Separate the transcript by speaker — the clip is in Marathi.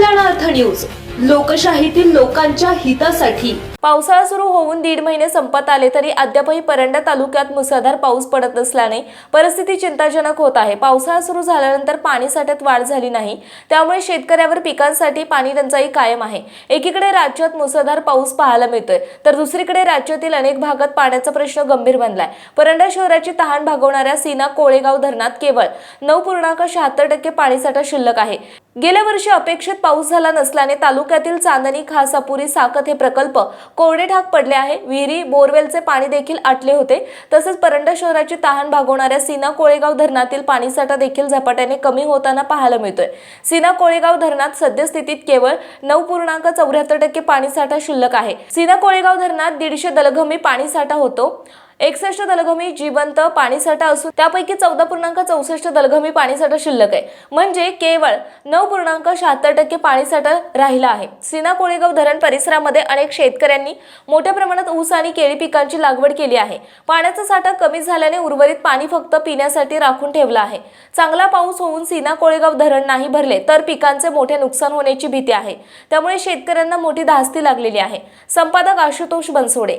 Speaker 1: 달라라 다리오소 लोकशाहीतील लोकांच्या हितासाठी.
Speaker 2: पावसाळा सुरू होऊन दीड महिने संपत आले तरी अद्यापही परंडा तालुक्यात मुसळधार पाऊस पडत नसल्याने परिस्थिती चिंताजनक होत आहे. पावसाळा सुरू झाल्यानंतर पाणी साठ्यात वाढ झाली नाही. त्यामुळे शेतकऱ्यावर पिकांसाठी पाणी टंचाई कायम आहे. एकीकडे राज्यात मुसळधार पाऊस पाहायला मिळतोय तर दुसरीकडे राज्यातील अनेक भागात पाण्याचा प्रश्न गंभीर बनलाय. परंडा शहराची तहान भागवणाऱ्या सीना कोळेगाव धरणात केवळ नऊ पूर्णांक शहात्तर टक्के पाणीसाठा शिल्लक आहे. गेल्या वर्षी अपेक्षित पाऊस झाला नसल्याने तालुक्यातील चांदणी खासापुरी साकत हे प्रकल्प कोरडे ठाक पडले आहे. विहिरी बोरवेलचे पाणी देखील आटले होते. तसेच परंडा शहराची तहान भागवणाऱ्या सीना कोळेगाव धरणातील पाणीसाठा देखील झपाट्याने कमी होताना पाहायला मिळतोय. सीना कोळेगाव धरणात सद्यस्थितीत केवळ नऊ पूर्णांक चौऱ्याहत्तर टक्के पाणीसाठा शिल्लक आहे. सीना कोळेगाव धरणात दीडशे दलघमी पाणीसाठा होतो. एकसष्ट दलघमी जिवंत पाणीसाठा असून त्यापैकी चौदा पूर्णांक चौसष्ट दलघमी पाणीसाठा शिल्लक आहे. म्हणजे केवळ नऊ पूर्णांक शहात्तर टक्के पाणीसाठा राहिला आहे. सीना कोळेगाव धरण परिसरामध्ये अनेक शेतकऱ्यांनी मोठ्या प्रमाणात ऊस आणि केळी पिकांची लागवड केली आहे. पाण्याचा साठा कमी झाल्याने उर्वरित पाणी फक्त पिण्यासाठी राखून ठेवलं आहे. चांगला पाऊस होऊन सीना कोळेगाव धरण नाही भरले तर पिकांचे मोठे नुकसान होण्याची भीती आहे. त्यामुळे शेतकऱ्यांना मोठी धास्ती लागलेली आहे. संपादक आशुतोष बनसोडे